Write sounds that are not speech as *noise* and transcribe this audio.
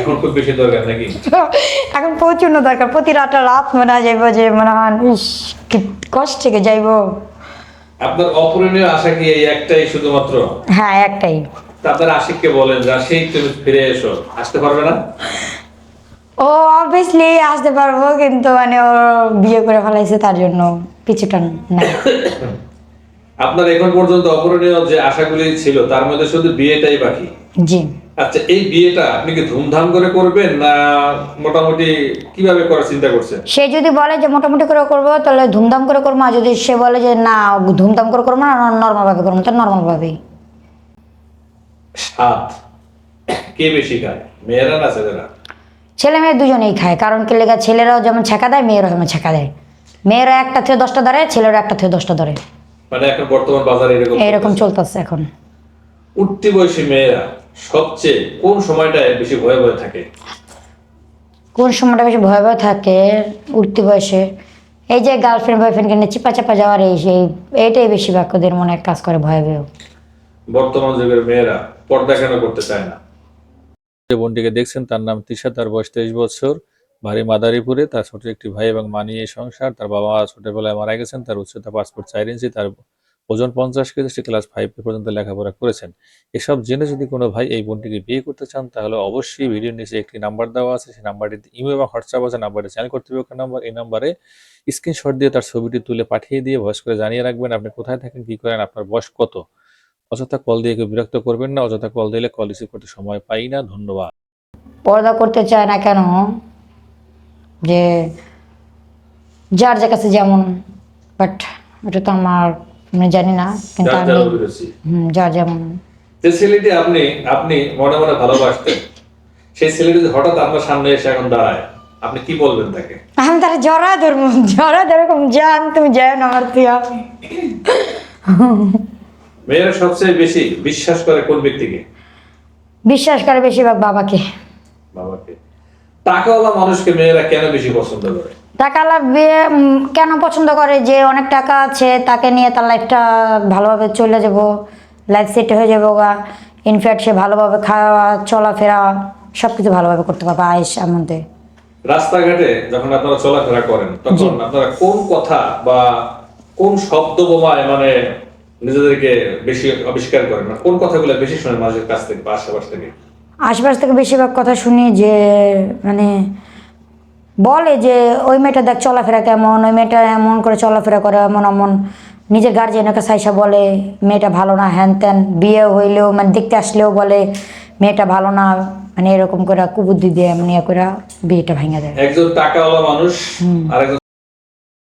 এখন খুব বেশি দরকার নাকি? *laughs* এখন প্রচণ্ড দরকার। প্রতি রাতটা রাত মনে যাইব যে মনে হয় ইস, কি কষ্ট থেকে যাইব। আপনার অপূরণীয় আশা কি এই একটাই শুধুমাত্র? হ্যাঁ একটাই। আপনার আশিককে বলেন যে আশিক তুমি ফিরে এসো। আসতে পারবে না? ও অবভিয়াসলি আসতে পারব কিন্তু মানে ও বিয়ে করে ফেলাইছে তার জন্য পিছুটা না। *coughs* আপনার এখন পর্যন্ত অপূরণীয় যে আশাগুলি ছিল তার মধ্যে শুধু বিয়েটাই বাকি? জি। আচ্ছা এই বিয়েটা আপনি কি ধুমধাম করে করবেন না মোটামুটি কীভাবে করার চিন্তা করছেন? সে যদি বলে যে মোটামুটি করে করব তাহলে ধুমধাম করে করব আর যদি সে বলে যে না ধুমধাম করে করব না নর্মাল ভাবে করব তাহলে নর্মাল ভাবেই সাত। কে বেশি খায় মেয়েরা না ছেলেরা? ছেলে মেয়ে দুজনেই খায় কারণ কি লেগা ছেলেরাও যেমন ছেঁকা দেয় মেয়েরাও যেমন ছেঁকা দেয়। মেয়েরা একটা থেকে দশটা ধরে ছেলেরা একটা থেকে দশটা ধরে। মানে এখন বর্তমান বাজারে এরকম এইরকম চলতেছে এখন। উঠতি বয়সী মেয়েরা সবচেয়ে কোন সময়টায় বেশি ভয়ে ভয়ে থাকে? কোন সময়টা বেশি ভয় ভয় থাকে? উঠতি বয়সে। এই যে গার্লফ্রেন্ড বয়ফ্রেন্ডকে নিয়ে চিপা চাপা যাওয়ার এই সেই এইটাই বেশি বাক্যদের মনে কাজ করে ভয় ভয় বর্তমান যুগের মেয়েরা পর্দা কেন করতে চায় না? যে বোনটিকে দেখছেন তার নাম তিশা তার বয়স তেইশ বছর বাড়ি মাদারীপুরে তার ছোট একটি ভাই এবং মা নিয়ে সংসার তার বাবা ছোটবেলায় মারা গেছেন তার উচ্চতা পাসপোর্ট চার ইঞ্চি তার ওজন পঞ্চাশ কেজি, সে ক্লাস ফাইভ পর্যন্ত লেখাপড়া করেছেন। এসব জেনে যদি কোনো ভাই এই বোনটিকে বিয়ে করতে চান, তাহলে অবশ্যই ভিডিওর নিচে একটি নাম্বার দেওয়া আছে। সেই নাম্বারটিতে ইমেল এবং হোয়াটসঅ্যাপ আছে, নাম্বারটি চ্যানেল কর্তৃপক্ষের নাম্বার এই নাম্বারে স্ক্রিনশট দিয়ে তার ছবিটি তুলে পাঠিয়ে দিয়ে ভয়েস করে জানিয়ে রাখবেন, আপনি কোথায় থাকেন, কি করেন, আপনার বয়স কত। অযথা কল দিয়ে কেউ বিরক্ত করবেন না, অযথা কল দিলে কল রিসিভ করতে সময় পাই না। ধন্যবাদ। পর্দা করতে চায় না কেন? যে যার যে কাছে যেমন বাট ওটা তো আমার আমি জানি না কিন্তু আমি হুম, যার যেমন। যে ছেলেটি আপনি আপনি মনে মনে ভালোবাসতেন সেই ছেলেটি হঠাৎ আপনার সামনে এসে এখন দাঁড়ায় আপনি কি বলবেন তাকে? আমি তারা জড়া ধরবো জড়া ধরকম জান তুমি যাও না আমার তুই মেয়েরা সবচেয়ে বেশি বিশ্বাস করে কোন ব্যক্তিকে? বিশ্বাস করে বেশিরভাগ বাবাকে। বাবাকে। টাকাওয়ালা মানুষকে মেয়েরা কেন বেশি পছন্দ করে? বিয়ে উম, কেন পছন্দ করে যে অনেক টাকা আছে তাকে নিয়ে তার লাইফটা ভালোভাবে চলে যাব লাইফ সেট হয়ে যাব গা। ইনফ্যাক্ট সে ভালোভাবে খাওয়া চলাফেরা সব কিছু ভালোভাবে করতে পারবে আয়েস মধ্যে। রাস্তাঘাটে যখন আপনারা চলাফেরা করেন তখন আপনারা কোন কথা বা কোন শব্দ বোমায় মানে নিজেদেরকে বেশি আবিষ্কার করেন? মানে কোন কথাগুলো বেশি শোনেন মানুষের কাছ থেকে বা আশেপাশ থেকে? আশপাশ থেকে বেশিরভাগ কথা শুনি যে মানে বলে যে ওই মেয়েটা দেখ চলাফেরা কেমন ওই মেয়েটা এমন করে চলাফেরা করে এমন এমন। নিজের গার্জেনকে সাইসা বলে মেয়েটা ভালো না হ্যান ত্যান বিয়ে হইলেও মানে দেখতে আসলেও বলে মেয়েটা ভালো না। মানে এরকম করে কুবুদ্ধি দিয়ে এমন ইয়ে করে বিয়েটা ভেঙে দেয়। একজন টাকাওয়ালা মানুষ আর